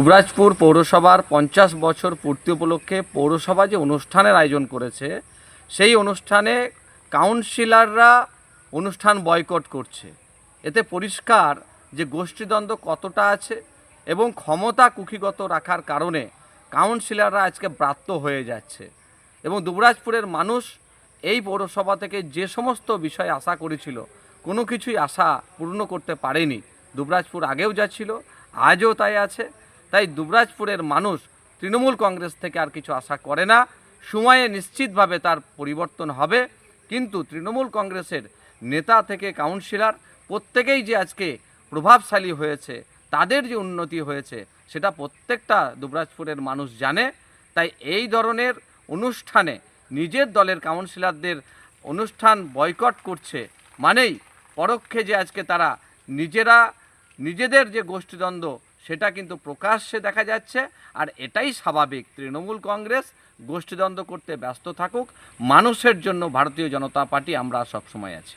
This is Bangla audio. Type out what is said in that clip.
দুবরাজপুর পৌরসভার পঞ্চাশ বছর পূর্তি উপলক্ষে পৌরসভা যে অনুষ্ঠানের আয়োজন করেছে, সেই অনুষ্ঠানে কাউন্সিলররা অনুষ্ঠান বয়কট করছে। এতে পরিষ্কার যে গোষ্ঠীদ্বন্দ্ব কতটা আছে এবং ক্ষমতা কুক্ষিগত রাখার কারণে কাউন্সিলররা আজকে ব্রাত্য হয়ে যাচ্ছে। এবং দুবরাজপুরের মানুষ এই পৌরসভা থেকে যে সমস্ত বিষয় আশা করেছিল, কোনো কিছুই আশা পূর্ণ করতে পারেনি। দুবরাজপুর আগেও যা ছিল, আজও তাই আছে। তাই দুবরাজপুরের মানুষ তৃণমূল কংগ্রেস থেকে আর কিছু আশা করে না। সময়ে নিশ্চিতভাবে তার পরিবর্তন হবে। কিন্তু তৃণমূল কংগ্রেসের নেতা থেকে কাউন্সিলর প্রত্যেকেই যে আজকে প্রভাবশালী হয়েছে, তাদের যে উন্নতি হয়েছে, সেটা প্রত্যেকটা দুবরাজপুরের মানুষ জানে। তাই এই ধরনের অনুষ্ঠানে নিজের দলের কাউন্সিলরদের অনুষ্ঠান বয়কট করছে মানেই পরোক্ষে যে আজকে তারা নিজেরা, নিজেদের যে গোষ্ঠীদ্বন্দ্ব সেটা কিন্তু প্রকাশ্যে দেখা যাচ্ছে, আর এটাই স্বাভাবিক। তৃণমূল কংগ্রেস গোষ্ঠীদ্বন্দ্ব করতে ব্যস্ত থাকুক, মানুষের জন্য ভারতীয় জনতা পার্টি, আমরা সবসময় আছি।